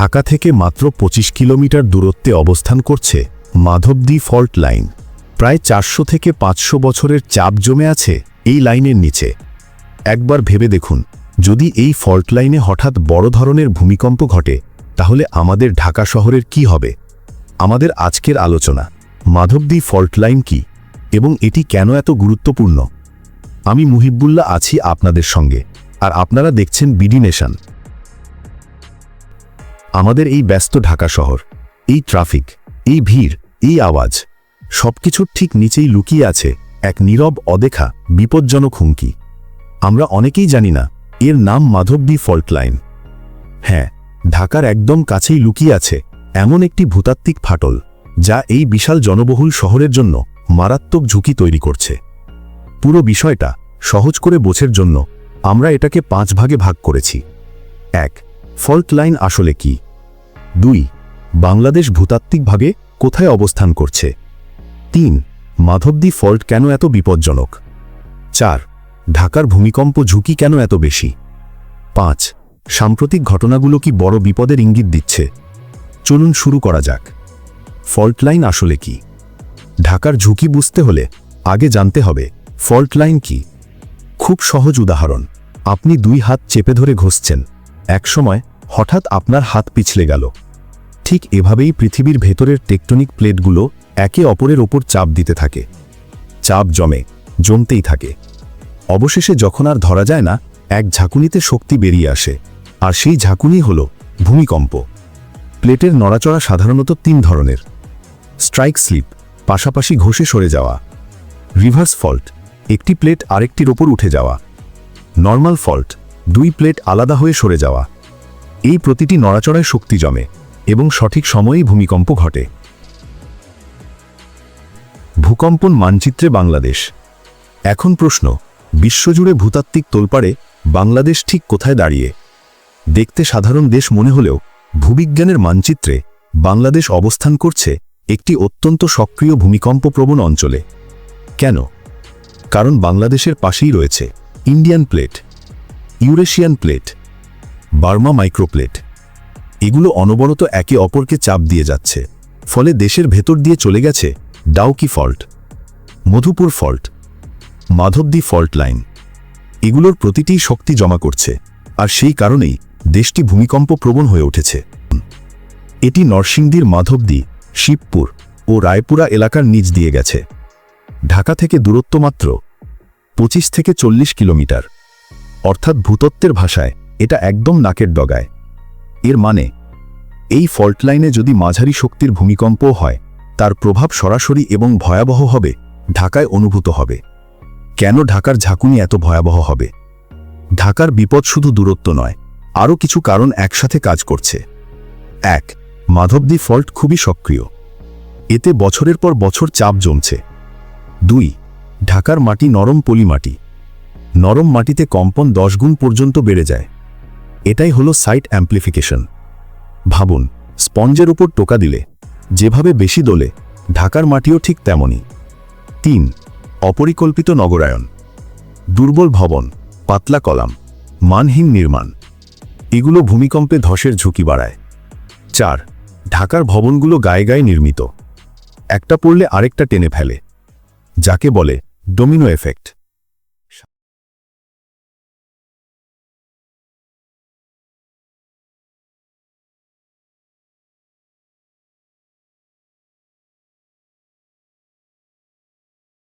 ঢাকা থেকে মাত্র ২৫ কিলোমিটার দূরত্বে অবস্থান করছে মাধবদী ফল্ট লাইন। প্রায় চারশো থেকে পাঁচশো বছরের চাপ জমে আছে এই লাইনের নিচে। একবার ভেবে দেখুন, যদি এই ফল্ট লাইনে হঠাৎ বড় ধরনের ভূমিকম্প ঘটে, তাহলে আমাদের ঢাকা শহরের কি হবে? আমাদের আজকের আলোচনা মাধবদী ফল্ট লাইন কি এবং এটি কেন এত গুরুত্বপূর্ণ? আমি মুহিবুল্লাহ আছি আপনাদের সঙ্গে, আর আপনারা দেখছেন বিডি নেশন। আমাদের এই ব্যস্ত ঢাকা শহর, এই ট্রাফিক, এই ভিড়, এই আওয়াজ, সবকিছুর ঠিক নিচেই লুকিয়ে আছে এক নীরব অদেখা, বিপজ্জনক হুমকি। আমরা অনেকেই জানি না, এর নাম মাধবদী ফল্ট লাইন। হ্যাঁ ঢাকার একদম কাছেই লুকিয়ে আছে এমন একটি ভূতাত্ত্বিক ফাটল, যা এই বিশাল জনবহুল শহরের জন্য মারাত্মক ঝুঁকি তৈরি করছে। পুরো বিষয়টা সহজ করে বোঝের জন্য আমরা এটাকে পাঁচ ভাগে ভাগ করেছি। এক, ফল্ট লাইন আসলে কি? দুই, বাংলাদেশ ভূতাত্ত্বিকভাবে কোথায় অবস্থান করছে? তিন, মাধবদী ফল্ট কেন এত বিপজ্জনক? চার, ঢাকার ভূমিকম্প ঝুঁকি কেন এত বেশি? পাঁচ, সাম্প্রতিক ঘটনাগুলো কি বড় বিপদের ইঙ্গিত দিচ্ছে? চলুন শুরু করা যাক। ফল্ট লাইন আসলে কি? ঢাকার ঝুঁকি বুঝতে হলে আগে জানতে হবে, ফল্ট লাইন কি? খুব সহজ উদাহরণ, আপনি দুই হাত চেপে ধরে ঘষছেন, একসময় হঠাৎ আপনার হাত পিছলে গেল। ঠিক এভাবেই পৃথিবীর ভেতরের টেকটনিক প্লেটগুলো একে অপরের ওপর চাপ দিতে থাকে। চাপ জমে, জমতেই থাকে। অবশেষে যখন আর ধরা যায় না, এক ঝাঁকুনিতে শক্তি বেরিয়ে আসে, আর সেই ঝাঁকুনি হল ভূমিকম্প। প্লেটের নড়াচড়া সাধারণত তিন ধরনের। স্ট্রাইক স্লিপ, পাশাপাশি ঘষে সরে যাওয়া। রিভার্স ফল্ট, একটি প্লেট আরেকটির ওপর উঠে যাওয়া। নর্মাল ফল্ট, দুই প্লেট আলাদা হয়ে সরে যাওয়া। এই প্রতিটি নড়াচড়ায় শক্তি জমে এবং সঠিক সময়েই ভূমিকম্প ঘটে। ভূকম্পন মানচিত্রে বাংলাদেশ। এখন প্রশ্ন, বিশ্বজুড়ে ভূতাত্ত্বিক তোলপাড়ে বাংলাদেশ ঠিক কোথায় দাঁড়িয়ে? দেখতে সাধারণ দেশ মনে হলেও ভূবিজ্ঞানের মানচিত্রে বাংলাদেশ অবস্থান করছে একটি অত্যন্ত সক্রিয় ভূমিকম্প প্রবণ অঞ্চলে। কেন? কারণ বাংলাদেশের পাশেই রয়েছে Indian plate, Eurasian plate Burma microplate. এগুলো অনবরত একে অপরকে চাপ দিয়ে যাচ্ছে। ফলে দেশের ভেতর দিয়ে চলে গেছে Dauki fault, Madhupur fault, Madhabdi fault line. এগুলোর প্রতিটিই শক্তি জমা করছে, আর সেই কারণেই দেশটি ভূমিকম্প প্রবণ হয়ে উঠেছে। এটি নরসিংদীর মাধবদি, শিবপুর ও রায়পুরা এলাকার নিচ দিয়ে গেছে। ঢাকা থেকে দূরত্ব মাত্র পঁচিশ থেকে চল্লিশ কিলোমিটার। অর্থাৎ ভূতত্ত্বের ভাষায় এটা একদম নাকের ডগায়। এর মানে এই ফল্ট লাইনে যদি মাঝারি শক্তির ভূমিকম্পও হয়, তার প্রভাব সরাসরি এবং ভয়াবহ হবে, ঢাকায় অনুভূত হবে। কেন ঢাকার ঝাঁকুনি এত ভয়াবহ হবে? ঢাকার বিপদ শুধু দূরত্ব নয়, আরও কিছু কারণ একসাথে কাজ করছে। এক, মাধবদী ফল্ট খুবই সক্রিয়। এতে বছরের পর বছর চাপ জমছে। দুই, ঢাকার মাটি নরম পলি মাটি নরম মাটিতে কম্পন দশ গুণ পর্যন্ত বেড়ে যায়। এটাই হলো সাইট অ্যাম্প্লিফিকেশন। ভাবুন, স্পঞ্জের উপর টোকা দিলে, যেভাবে বেশি দোলে, ঢাকার মাটিও ঠিক তেমনই। তিন, অপরিকল্পিত নগরায়ন। দুর্বল ভবন, পাতলা কলাম, মানহীন নির্মাণ। এগুলো ভূমিকম্পে ধসের ঝুঁকি বাড়ায়। চার, ঢাকার ভবনগুলো গায়ে গায়ে নির্মিত। একটা পড়লে আরেকটা টেনে ফেলে, যাকে বলে ডোমিনো এফেক্ট।